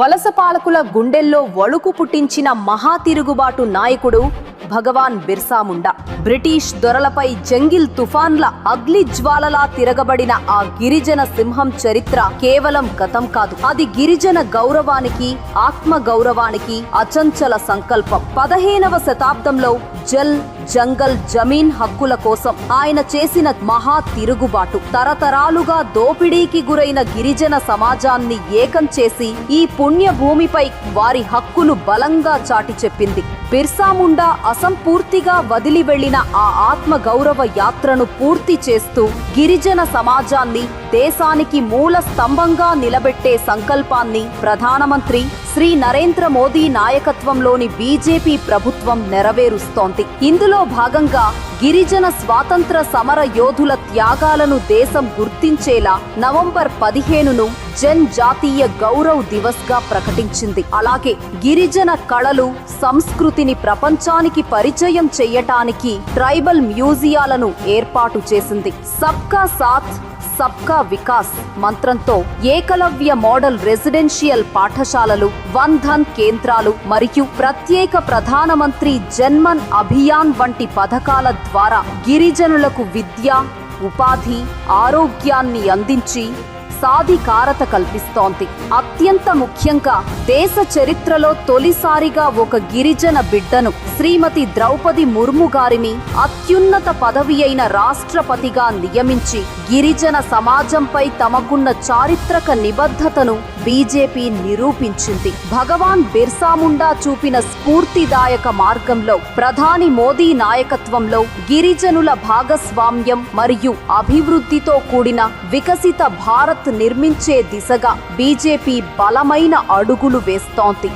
వలస పాలకుల గుండెల్లో వణుకు పుట్టించిన మహా తిరుగుబాటు నాయకుడు భగవాన్ బిర్సా ముండా. బ్రిటిష్ దొరలపై జంగిల్ తుఫాన్ల అగ్ని జ్వాలలా తిరగబడిన ఆ గిరిజన సింహం చరిత్ర కేవలం గతం కాదు. అది గిరిజన గౌరవానికి ఆత్మ గౌరవానికి అచంచల సంకల్పం. పదహేనవ శతాబ్దంలో జల్ జంగల్ జమీన్ హక్కుల కోసం ఆయన చేసిన మహా తిరుగుబాటు. తరతరాలుగా దోపిడీకి గురైన గిరిజన సమాజాన్ని ఏకం చేసి ఈ పుణ్య భూమిపై వారి హక్కులు బలంగా చాటి చెప్పింది. బిర్సాముండా అసంపూర్తిగా వదిలి వెళ్ళిన ఆ ఆత్మ గౌరవ యాత్రను పూర్తి చేస్తూ గిరిజన సమాజాన్ని దేశానికి మూల స్తంభంగా నిలబెట్టే సంకల్పాన్ని ప్రధానమంత్రి శ్రీ నరేంద్ర మోదీ నాయకత్వంలోని బీజేపీ ప్రభుత్వం నెరవేరుస్తోంది. ఇందులో భాగంగా గిరిజన స్వాతంత్ర సమర యోధుల త్యాగాలను దేశం గుర్తించేలా నవంబర్ పదిహేనును జన్ జాతీయ గౌరవ్ దివస్గా ప్రకటించింది. అలాగే గిరిజన కళలు సంస్కృతిని ప్రపంచానికి పరిచయం చేయటానికి ట్రైబల్ మ్యూజియాలను ఏర్పాటు చేసింది. సబ్కా సాథ్ సబ్కా వికాస్ మంత్రంతో ఏకలవ్య మోడల్ రెసిడెన్షియల్ పాఠశాలలు వన్ ధన్ కేంద్రాలు మరియు ప్రత్యేక ప్రధానమంత్రి జన్మన్ అభియాన్ వంటి పథకాల ద్వారా గిరిజనులకు విద్య ఉపాధి ఆరోగ్యాన్ని అందించి సాధికారత కల్పిస్తోంది. అత్యంత ముఖ్యంగా దేశ చరిత్రలో తొలిసారిగా ఒక గిరిజన బిడ్డను శ్రీమతి ద్రౌపది ముర్ము గారిని అత్యున్నత పదవి అయిన రాష్ట్రపతిగా నియమించి గిరిజన సమాజంపై తమకున్న చారిత్రక నిబద్ధతను బీజేపీ నిరూపించింది. భగవాన్ బిర్సా ముండా చూపిన స్ఫూర్తిదాయక మార్గంలో ప్రధాని మోదీ నాయకత్వంలో గిరిజనుల భాగస్వామ్యం మరియు అభివృద్ధితో కూడిన వికసిత భారత్ నిర్మించే దిశగా బీజేపీ బలమైన అడుగులు వేస్తోంది.